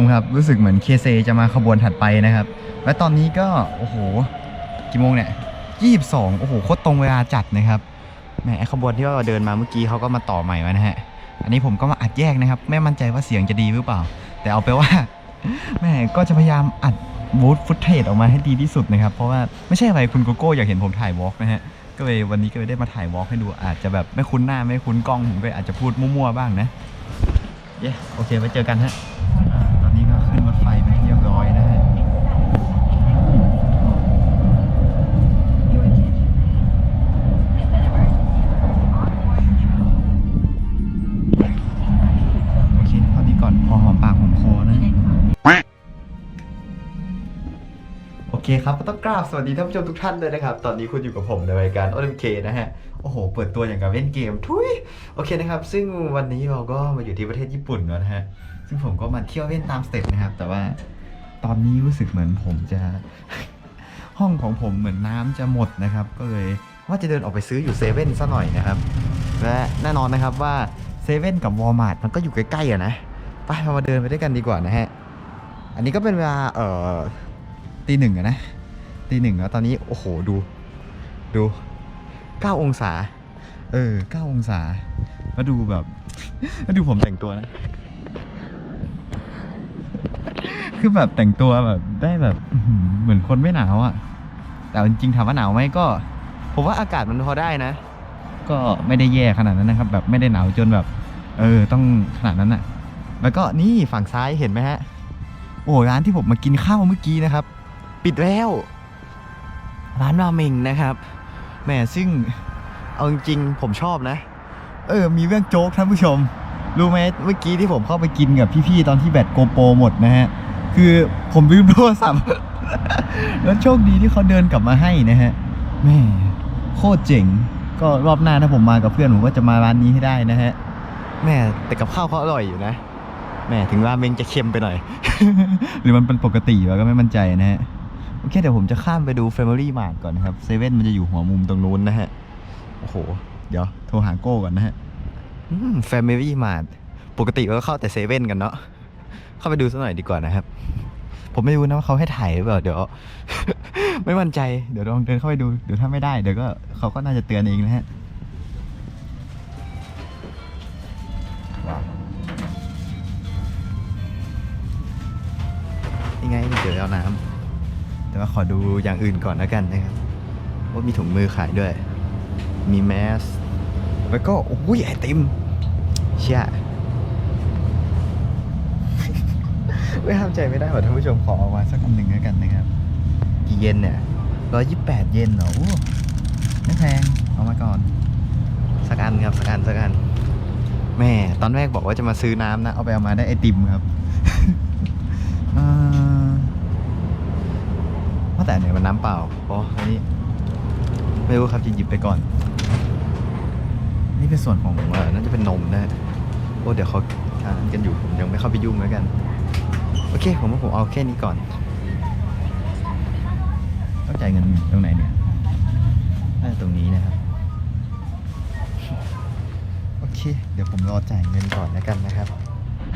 มครับ รู้สึกเหมือนเคเซจะมาขบวนถัดไปนะครับ และตอนนี้ก็ โอ้โห กี่โมงเนี่ยยี่สิบสองโอ้โห โคตรตรงเวลาจัดนะครับ แหมขบวนที่เราเดินมาเมื่อกี้เขาก็มาต่อใหม่มานะฮะ อันนี้ผมก็มาอัดแยกนะครับ ไม่มั่นใจว่าเสียงจะดีหรือเปล่า แต่เอาไปว่า แหม่ก็จะพยายามอัดบูธฟุตเทจออกมาให้ดีที่สุดนะครับ เพราะว่าไม่ใช่อะไรคุณโกโก้อยากเห็นผมถ่ายวอล์กนะฮะ ก็เลยวันนี้ก็เลยได้มาถ่ายวอล์กให้ดู อาจจะแบบไม่คุ้นหน้าไม่คุ้นกล้องผมก็อาจจะพูดมั่วๆบ้างนะ เย้ โอเคไว้เจอกันฮะ เคครับก็ต้องกราบสวัสดีท่านผู้ชมทุกท่านเลยนะครับ ตอนนี้คุณอยู่กับผมในรายการ o อ m k นะฮะ โอ้โห เปิดตัวอย่างกับเล่นเกม ทุยโอเคนะครับ ซึ่งวันนี้เราก็มาอยู่ที่ประเทศญี่ปุ่นแล้วนะฮะ ซึ่งผมก็มาเที่ยวเล่นตามสเต็ปนะครับ แต่ว่าตอนนี้รู้สึกเหมือนผมจะ ห้องของผมเหมือนน้ำจะหมดนะครับ ก็เลยว่าจะเดินออกไปซื้ออยู่เซเว่นซะหน่อยนะครับ และแน่นอนนะครับว่าเซเว่นกับวอลมาร์ทมันก็อยู่ใกล้ๆอะนะ ไปเรามาเดินไปด้วยกันดีกว่านะฮะ อันนี้ก็เป็นเวลาเอ่อ ตีหนึ่งอะนะตีหนึ่งแล้วตอนนี้โอ้โหดู ดูเก้าองศา เออเก้าองศามาดูแบบมาดูผมแต่งตัวนะ คือแบบแต่งตัวแบบได้แบบเหมือนคนไม่หนาวอะ่ะ แต่จริงๆถามว่าหนาวไหมก็ ผมว่าอากาศมันพอได้นะ ก็ไม่ได้แย่ขนาดนั้นนะครับ แบบไม่ได้หนาวจนแบบ เออต้องขนาดนั้นอะ แล้วก็นี่ฝั่งซ้ายเห็นไหมฮะ โอ้ร้านที่ผมมากินข้าวเมื่อกี้นะครับ ปิดแล้ว ร้านราเมงนะครับแหมซึ่งเอาจริงๆผมชอบนะ เออ มีเรื่องโจ๊กท่านผู้ชม รู้ไหมเมื่อกี้ที่ผมเข้าไปกินกับพี่ๆตอนที่แบตโกโปรหมดนะฮะ คือผมลืมโทรศัพท์ แล้วโชคดีที่เขาเดินกลับมาให้นะฮะแม่โคตรเจ๋ง ก็รอบหน้าถ้าผมมากับเพื่อนผมก็จะมาร้านนี้ให้ได้นะฮะแม่แต่กับข้าวเขาอร่อยอยู่นะแม่ถึงราเมงจะเค็มไปหน่อย หรือมันเป็นปกติวะก็ไม่มั่นใจนะฮะ โอเคเดี๋ยวผมจะข้ามไปดู Family Mart ก่อนนะครับเซเว่นมันจะอยู่หัวมุมตรงนู้นนะฮะ โอ้โห เดี๋ยวโทรหาโก้ก่อนนะฮะอืม Family Mart ปกติเราก็เข้าแต่เซเว่นกันเนาะเข้าไปดูสักหน่อยดีกว่านะครับ ผมไม่รู้นะว่าเขาให้ถ่ายหรือเปล่าเดี๋ยว ไม่มั่นใจเดี๋ยวลองเดินเข้าไปดูเดี๋ยวถ้าไม่ได้เดี๋ยวก็เขาก็น่าจะเตือนเองนะฮะ ขอดูอย่างอื่นก่อนแล้วกันนะครับว่ามีถุงมือขายด้วย มีแมส แล้วก็โอ้ยไอติมเชี่ยไม่ห้ามใจไม่ได้หรอท่านผู้ชมขอเอามาสักอันหนึ่งแล้วกันนะครับ กี่เยนเนี่ยร้อยยี่แปดเยนเหรอโอ้ไม่แพงเอามาก่อน สักอันครับสักอันสักอัน แม่ตอนแรกบอกว่าจะมาซื้อน้ำนะ เอาไปเอามาได้ไอติมครับอ่า แต่อันไหนมันน้ำเปล่าอ๋ออันนี้ไม่รู้ครับจะหยิบไปก่อน นี่เป็นส่วนของเออน่าจะเป็นนมนะโอ้เดี๋ยวเขาทานกันอยู่ผมยังไม่เข้าไปยุ่งแล้วกัน โอเค ผมว่าผมเอาแค่นี้ก่อนต้องจ่ายเงินตรงไหนเนี่ยน่าจะตรงนี้นะครับ โอเค เดี๋ยวผมรอจ่ายเงินก่อนแล้วกันนะครับ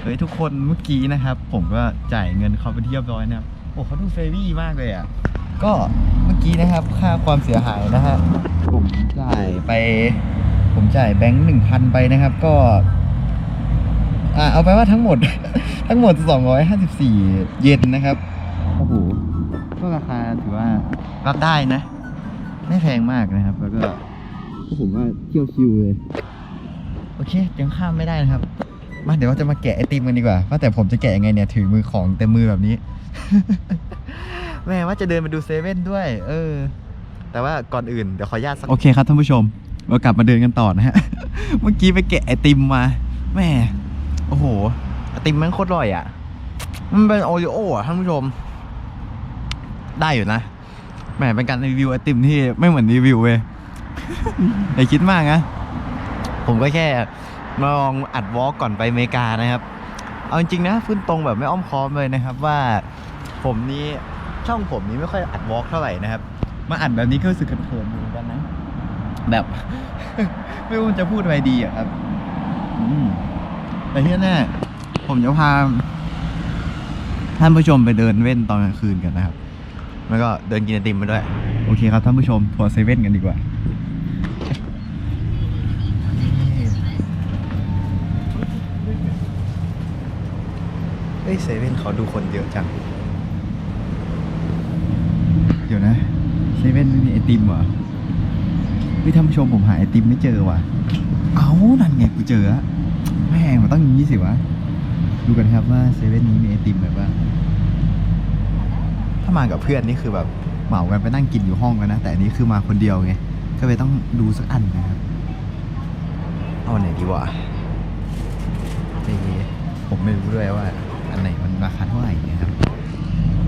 เฮ้ยทุกคนเมื่อกี้นะครับ ผมก็จ่ายเงินเขาไปเรียบร้อยนะครับโอ้เขาดูเฟรวี่มากเลยอะ ก็เมื่อกี้นะครับค่าความเสียหายนะฮะผมจ่ายไป ผมจ่ายแบงค์หนึ่งพันไปนะครับ ก็อ่าเอาไปว่าทั้งหมด ทั้งหมด 254 เยนนะครับโอ้โหก็ราคาถือว่ารับได้นะ ไม่แพงมากนะครับ แล้วก็ก็ผมว่าเที่ยวชิวเลย โอเคยังข้ามไม่ได้นะครับ มาเดี๋ยวเราจะมาแกะไอติมกันดีกว่าว่าแต่ผมจะแกะยังไงเนี่ย ถือมือของเต็มมือแบบนี้ แม่ว่าจะเดินมาดูเซเว่นด้วย เออ แต่ว่าก่อนอื่นเดี๋ยวขออนุญาตสักโอเคครับท่านผู้ชมเรากลับมาเดินกันต่อนะฮะ เมื่อกี้ไปแกะไอติมมา แม่โอ้โหไอติมมันโคตรอร่อยอะ มันเป็นโอริโออะท่านผู้ชม ได้อยู่นะแหมเป็นการรีวิวไอติมที่ไม่เหมือนรีวิวเว้ยอย่าคิดมากนะ ผมก็แค่มาลองอัดวอล์กก่อนไปอเมริกานะครับ เอาจริงๆนะพูดตรงแบบไม่อ้อมค้อมเลยนะครับว่าผมนี้ ช่องผมนี้ไม่ค่อยอัดวอล์กเท่าไหร่นะครับ มาอัดแบบนี้ก็รู้สึกเขินๆอยู่เหมือนกันนะ แบบ ไม่รู้จะพูดอะไรดีอะครับแต่ที่แน่ผมจะพาท่านผู้ชมไปเดินเว่นตอนกลางคืนกันนะครับ แล้วก็เดินกินไอติมไปด้วย โอเคครับท่านผู้ชมทัวร์เซเว่นกันดีกว่าเฮ้ยเซเว่นเขาดูคนเยอะจัง ยวนะเซเว่นไม่มีไอติมเหรอเฮ้ยท่านผู้ชมผมหาไอติมไม่เจอว่ะ เอานั่นไงกูเจออะแม่งมันต้องอย่างนี้สิวะ ดูกันครับว่าเซเว่นนี้มีไอติมอะไรบ้าง ถ้ามากับเพื่อนนี่คือแบบเหมากันไปนั่งกินอยู่ห้องกันนะ แต่อันนี้คือมาคนเดียวไง ก็เลยต้องดูสักอันนะครับ เอาอันไหนดีวะเอ๊ะผมไม่รู้ด้วยว่า อันไหนมันราคาเท่าไหร่นะครับ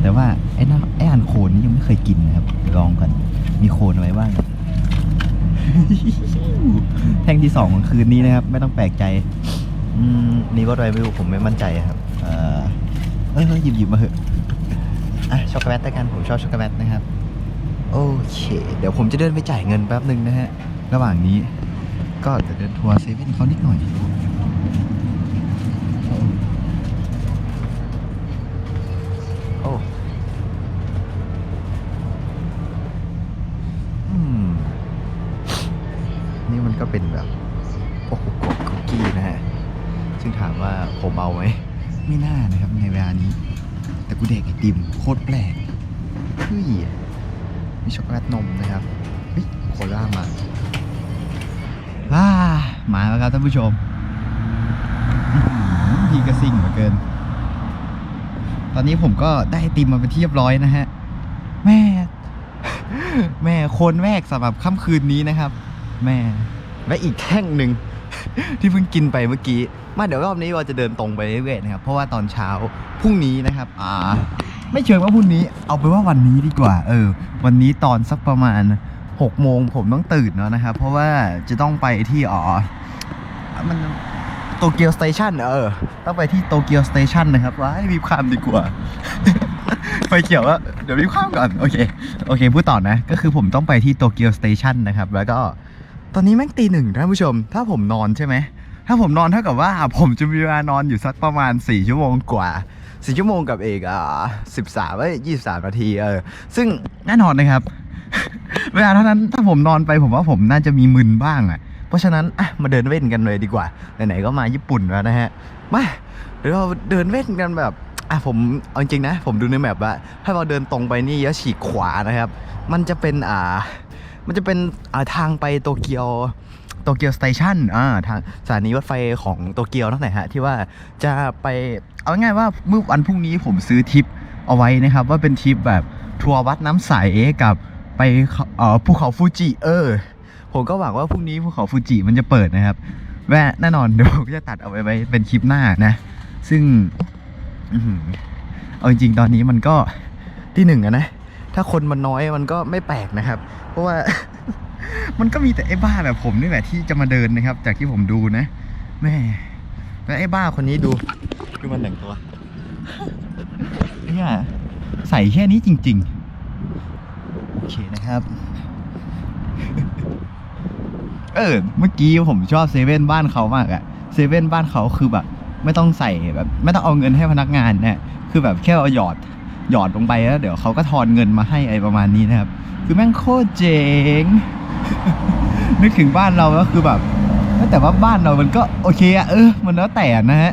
แต่ว่าไอ้น้าไอ้อันโคนนี่ยังไม่เคยกินนะครับลองกันมีโคนอะไรบ้าง แท่งที่สองของคืนนี้นะครับ ไม่ต้องแปลกใจอืมนี่ว่าอะไรไม่รู้ผมไม่มั่นใจครับ เออเอ้ยเฮ้ยหยิบหยิบมาเหอะอะช็อกโกแลตแล้วกันผมชอบช็อกโกแลตนะครับ โอเค เดี๋ยวผมจะเดินไปจ่ายเงินแป๊บหนึ่งนะฮะ ระหว่างนี้ ก็จะเดินทัวร์เซเว่นเขานิดหน่อย โอ้ อืม นี่มันก็ เป็นแบบพวกคุกกคุกกี้นะฮะ ซึ่งถามว่าผมเอาไหม ไม่น่านะครับในเวลานี้ แต่กูเด็กไอติมโคตรแปลกเฮ้ยมีช็อกโกแลตนมนะครับเฮ้ยโคล่ามาว้ามาแล้วครับท่านผู้ชมพีกระซิ่งเหลือเกิน ตอนนี้ผมก็ได้ไอติมมาเป็นที่เรียบร้อยนะฮะ แม่ แม่คนแรกสำหรับค่ำคืนนี้นะครับ แม่ และอีกแท่งหนึ่ง ที่เพิ่งกินไปเมื่อกี้ มาเดี๋ยวรอบนี้เราจะเดินตรงไปเรื่อยๆนะครับ เพราะว่าตอนเช้าพรุ่งนี้นะครับ อ่า ไม่เชิงว่าพรุ่งนี้ เอาไปว่าวันนี้ดีกว่า เออ วันนี้ตอนสักประมาณ6โมงผมต้องตื่นแล้วนะครับ เพราะว่าจะต้องไปที่อ๋อ มันโตเกียวสเตชันเออ ต้องไปที่โตเกียวสเตชันนะครับว้ายรีบข้ามดีกว่า ไฟเขียวอะเดี๋ยวรีบข้ามก่อน โอเค โอเค พูดต่อนะ ก็คือผมต้องไปที่โตเกียวสเตชันนะครับ แล้วก็ ตอนนี้แม่งตีหนึ่งท่านผู้ชม ถ้าผมนอนใช่ไหม ถ้าผมนอนเท่ากับว่าผมจะมีเวลานอนอยู่สักประมาณ 4 ชั่วโมงกว่า 4 ชั่วโมงกับเอกอ่า13เอ้ย23นาทีเออ ซึ่งแน่นอนนะครับ เวลาเท่านั้นถ้าผมนอนไปผมว่าผมน่าจะมีมึนบ้างอะ เพราะฉะนั้นอะมาเดินเว่นกันเลยดีกว่า ไหนๆก็มาญี่ปุ่นแล้วนะฮะ มาเดี๋ยวเราเดินเว่นกันแบบอะผมเอาจริงนะ ผมดูในแมปว่าถ้าเราเดินตรงไปนี่แล้วฉีกขวานะครับ มันจะเป็นอ่า มันจะเป็นทางไปโตเกียวโตเกียวสเตชันอ่าทางสถานีรถไฟของโตเกียวนั่นแหละฮะที่ว่าจะไปเอาง่ายว่าเมื่อวันพรุ่งนี้ผมซื้อทริปเอาไว้นะครับ ว่าเป็นทริปแบบทัวร์วัดน้ำใสกับไปเอ่อภูเขาฟูจิเออ ผมก็หวังว่าพรุ่งนี้ภูเขาฟูจิมันจะเปิดนะครับแว่แน่นอนเดี๋ยวผมจะตัดเอาไว้ไว้เป็นคลิปหน้านะ ซึ่งอเอาจริงๆตอนนี้มันก็ที่หนึ่งนะถ้าคนมันน้อยมันก็ไม่แปลกนะครับ เพราะว่า มันก็มีแต่ไอ้บ้าแบบผมนี่แหละที่จะมาเดินนะครับ จากที่ผมดูนะแม่แล้วไอ้บ้าคนนี้ดูดูมันแต่งตัวเนี่ยใส่แค่นี้จริง ๆ โอเคนะครับ เออ เมื่อกี้ผมชอบเซเว่นบ้านเขามากอะเซเว่นบ้านเขาคือแบบ ไม่ต้องใส่แบบ ไม่ต้องเอาเงินให้พนักงานนะคือแบบแค่เอาหยอด หยอดลงไปแล้วเดี๋ยวเขาก็ทอนเงินมาให้อะไรประมาณนี้นะครับ คือแม่งโคตรเจ๋ง นึกถึงบ้านเราก็คือแบบแต่ว่าบ้านเรามันก็โอเคอะเออ มันแล้วแต่นะฮะ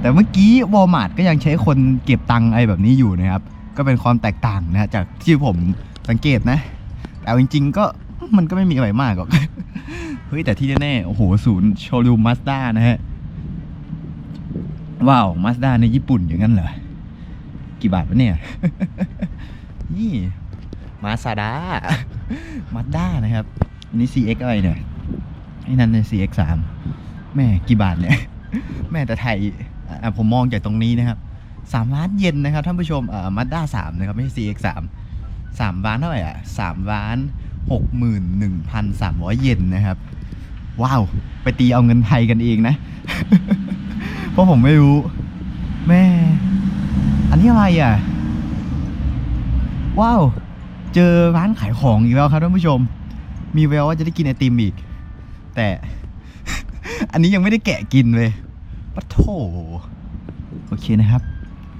แต่เมื่อกี้วอลมาร์ทก็ยังใช้คนเก็บตังค์อะไรแบบนี้อยู่นะครับ ก็เป็นความแตกต่างนะฮะจากที่ผมสังเกตนะ แต่จริง ๆ ก็มันก็ไม่มีอะไรมากหรอก เฮ้ยแต่ที่แน่ๆ โอ้โห ศูนย์โชว์รูมมาสด้านะฮะ ว้าวมาสด้าในญี่ปุ่นอย่างนั้นเหรอ กี่บาทวะเนี่ย นี่มาซาดามาด้านะครับ อันนี้ CX อะไรเนี่ยไอ้นั่นใน CX 3แม่กี่บาทเนี่ย แม่แต่ไทยอะผมมองจากตรงนี้นะครับสามล้านเยนนะครับท่านผู้ชมเอ่อมาด้าสามนะครับ ไม่ใช่ CX สามสามล้านเท่าไหร่อะสามล้านหกหมื่นหนึ่งพันสามร้อยเยนนะครับ ว้าว ไปตีเอาเงินไทยกันเองนะ เพราะผมไม่รู้ แม่ นนี้อะไรอะ ว้าว เจอร้านขายของอีกแล้วครับท่านผู้ชม มีแววว่าจะได้กินไอติมอีก แต่ อันนี้ยังไม่ได้แกะกินเลยปะโถโอเคนะครับ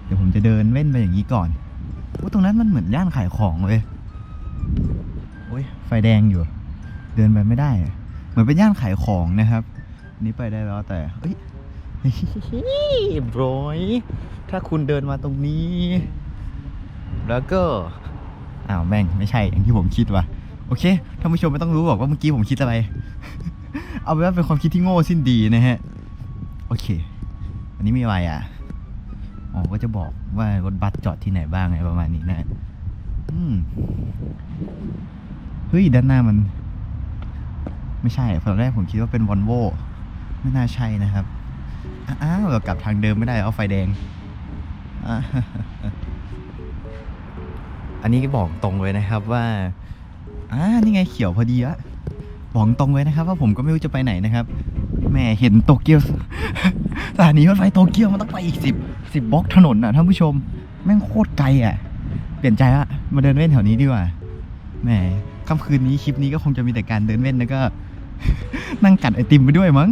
เดี๋ยวผมจะเดินเล่นไปอย่างนี้ก่อนว่าตรงนั้นมันเหมือนย่านขายของเลยโอ้ยไฟแดงอยู่ เดินไปไม่ได้ เหมือนเป็นย่านขายของนะครับนนี้ไปได้แล้วแต่เอ้ยบรอย ถ้าคุณเดินมาตรงนี้ แล้วก็ อ้าวแม่งไม่ใช่อย่างที่ผมคิดว่ะ โอเคท่านผู้ชมไม่ต้องรู้หรอกว่าเมื่อกี้ผมคิดอะไร เอาเป็นว่าเป็นความคิดที่โง่สิ้นดีนะฮะ โอเค อันนี้มีอะไรอะ อ๋อ ก็จะบอกว่ารถบัสจอดที่ไหนบ้างไงประมาณนี้นะอืมเฮ้ย ด้านหน้ามัน ไม่ใช่ตอนแรกผมคิดว่าเป็นวอลโวไม่น่าใช่นะครับ อ้าวเรากลับทางเดิมไม่ได้เอาไฟแดง อันนี้ก็บอกตรงเลยนะครับว่าอ่านี่ไงเขียวพอดีอะบอกตรงเลยนะครับ ว่าผมก็ไม่รู้จะไปไหนนะครับแหม่เห็นโตเกียวสถานีรถไฟโตเกียวมันต้องไปอีกสิบสิบบล็อกถนนอะท่านผู้ชม แม่งโคตรไกลอะ เปลี่ยนใจละมาเดินเล่นแถวนี้ดีกว่าแหมค่ำคืนนี้คลิปนี้ก็คงจะมีแต่การเดินเล่นแล้วก็ นั่งกัดไอติมไปด้วยมั้ง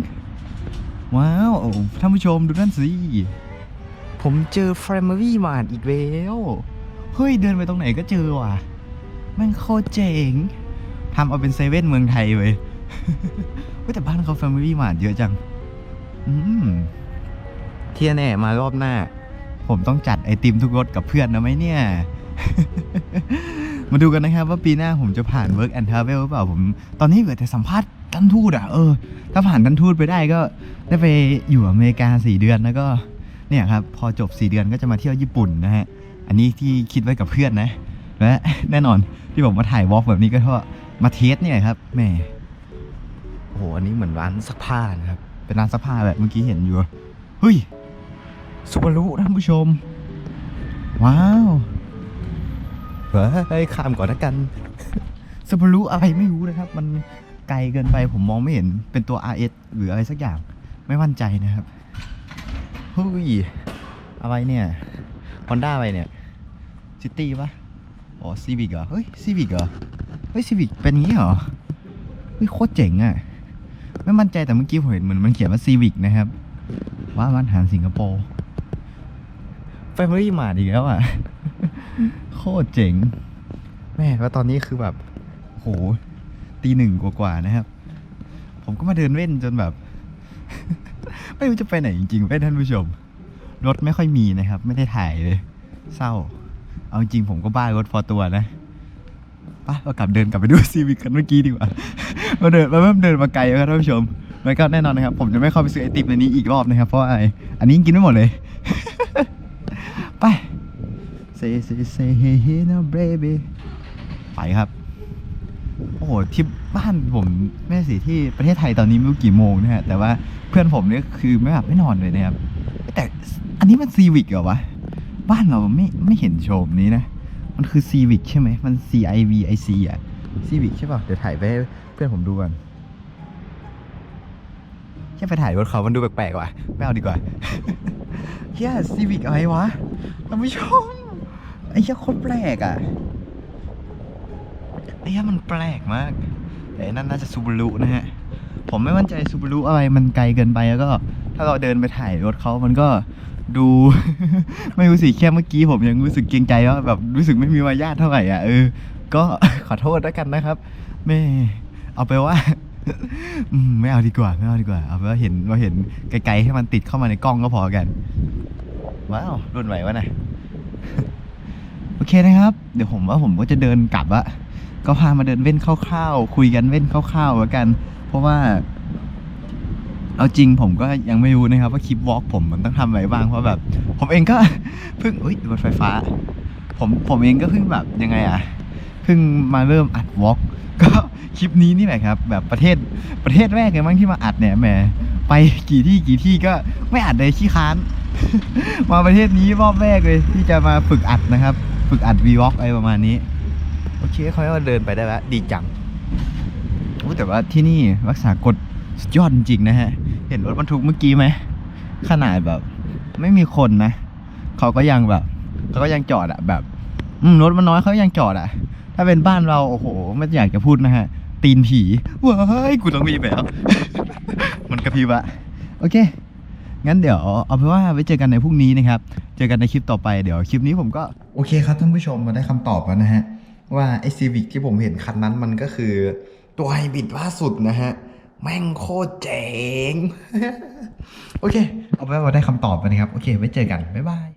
ว้าวท่านผู้ชมดูนั่นสิ ผมเจอ Family Mart อีกแล้ว เฮ้ย เดินไปตรงไหนก็เจอว่ะม่งโคตรเจ๋งทำเอาเป็นเซเว่นเมืองไทยเว้ยแต่บ้านเขา Family Mart เยอะจัง อืมเที่ยแน่มารอบหน้า ผมต้องจัดไอติมทุกรสกับเพื่อนนะไหมเนี่ย มาดูกันนะครับว่าปีหน้าผมจะผ่าน Work and Travel หรือเปล่าผม ตอนนี้เหลือแต่สัมภาษณ์กันทูตอะเออ ถ้าผ่านกันทูตไปได้ก็ได้ไปอยู่อเมริกาสี่เดือนแล้วก็ เนี่ยครับพอจบสี่เดือนก็จะมาเที่ยวญี่ปุ่นนะฮะอันนี้ที่คิดไว้กับเพื่อนนะและแน่นอนที่ผมมาถ่ายวอล์กแบบนี้ก็เพราะมาเทสเนี่ยครับแม่โอ้โหอันนี้เหมือนร้านซักผ้านะครับเป็นร้านซักผ้าแบบเมื่อกี้เห็นอยู่เฮ้ยสุบารุท่านผู้ชม ว้าวเฮ้ยข้ามก่อนละกันสุบารุอะไรไม่รู้นะครับ มันไกลเกินไปผมมองไม่เห็นเป็นตัว RS หรืออะไรสักอย่างไม่มั่นใจนะครับ ฮ้ยอะไรเนี่ยฮอนด้าอะไรเนี่ยซิตี้ปะอ๋อซีวิกเหรอ เฮ้ยซีวิกเหรอ เฮ้ยซีวิกเป็นงี้เหรอ เฮ้ยโคตรเจ๋งอะ่ะ ไม่มั่นใจแต่เมื่อกี้ผมเห็นเหมือนมันเขียนว่าซีวิกนะครับ ว่ามันหารสิงคโปร์แฟมิลี่มาอีกแล้วอะ โคตรเจ๋ง แม่แล้วตอนนี้คือแบบโหตีหนึ่งกว่าๆนะครับ ผมก็มาเดินเล่นจนแบบ ไม่รู้จะไปไหนจริงๆเว้ยท่านผู้ชม รถไม่ค่อยมีนะครับ ไม่ได้ถ่ายเลย เศร้า เอาจริงผมก็บ้ารถพอตัวนะไป่ะเรากลับเดินกลับไปดูซีวิกกันเมื่อกี้ดีกว่าเราเดินเราเริ่มเดินมาไกลแล้วครับท่านผู้ชมแล้วก็แน่นอนนะครับ ผมจะไม่เข้าไปซื้อไอติมในนี้อีกรอบนะครับ เพราะว่าไออันนี้กินไม่หมดเลย ไป say say say hey hey now baby ไปครับ โอ้โหที่บ้านผมแม่สิที่ประเทศไทยตอนนี้ไม่รู้กี่โมงนะฮะแต่ว่าเพื่อนผมเนี่ยคือไม่หลับไม่นอนเลยนะครับแต่อันนี้มันซีวิกเหรอวะบ้านเราไม่ไม่เห็นโฉมนี้นะ มันคือซีวิกใช่ไหมมัน C I V I C อะซีวิกใช่ป่ะเดี๋ยวถ่ายไปให้เพื่อนผมดูก่อนแค่ไปถ่ายรถเขามันดูแปลกๆว่ะไม่เอาดีกว่าเฮียซีวิกอะไรวะท่านผู้ชมไอ้เหี้ยโคตรแปลกอะ ไอ้ยมันแปลกมาก แต่นั่นน่าจะซูบารุนะฮะ ผมไม่มั่นใจซูบารุอะไรมันไกลเกินไปแล้วก็ ถ้าเราเดินไปถ่ายรถเขามันก็ดู ไม่รู้สิแค่เมื่อกี้ผมยังรู้สึกเกรงใจว่าแบบรู้สึกไม่มีมารยาทเท่าไหร่อะเออ ก็ขอโทษแล้วกันนะครับแม่เอาไปว่าไม่เอาดีกว่าไม่เอาดีกว่าเอาไปว่าเห็นว่าเห็นไกลๆให้มันติดเข้ามาในกล้องก็พอกัน ว้าวรุ่นไหววะนะโอเคนะครับ เดี๋ยวผมว่าผมก็จะเดินกลับอะ ก็พามาเดินเว้นคร่าวๆคุยกันเว้นคร่าวๆแล้วกัน เพราะว่า เอาจริงผมก็ยังไม่รู้นะครับว่าคลิปวอล์กผมมันต้องทำอะไรบ้างเพราะแบบ ผมเองก็เพิ่งอุ้ยรถไฟฟ้า ผมผมเองก็เพิ่งแบบยังไงอะเพิ่งมาเริ่มอัดวอล์กก็คลิปนี้นี่แหละครับ แบบประเทศประเทศแรกเลยมั้งที่มาอัดเนี่ยแหมไปกี่ที่กี่ที่ก็ไม่อัดเลยขี้ค้าน มาประเทศนี้รอบแรกเลยที่จะมาฝึกอัดนะครับ ฝึกอัดวีวอล์กอะไรประมาณนี้ โอเคเขาก็เดินไปได้แล้วดีจังโอ้แต่ว่าที่นี่รักษากฎสุดยอดจริงๆนะฮะ เห็นรถบรรทุกเมื่อกี้ไหมขนาดแบบ ไม่มีคนนะเขาก็ยังแบบเขาก็ยังจอดอะแบบรถมันน้อยเขายังจอดอะถ้าเป็นบ้านเราโอ้โหไม่อยากจะพูดนะฮะ ตีนผีว้ายกูต้องมีแบบมันกระพริบอะโอเค งั้นเดี๋ยวเอาเป็นว่าไว้เจอกันในพรุ่งนี้นะครับ เจอกันในคลิปต่อไปเดี๋ยวคลิปนี้ผมก็โอเคครับท่านผู้ชมมาได้คำตอบแล้วนะฮะ ว่าไอซีวิกที่ผมเห็นคันนั้นมันก็คือตัวไฮบริดล่าสุดนะฮะ แม่งโคตรเจ๋ง โอเค เอาไปนว่าได้คำตอบไปนะครับ โอเค ไว้เจอกัน บ๊ายบาย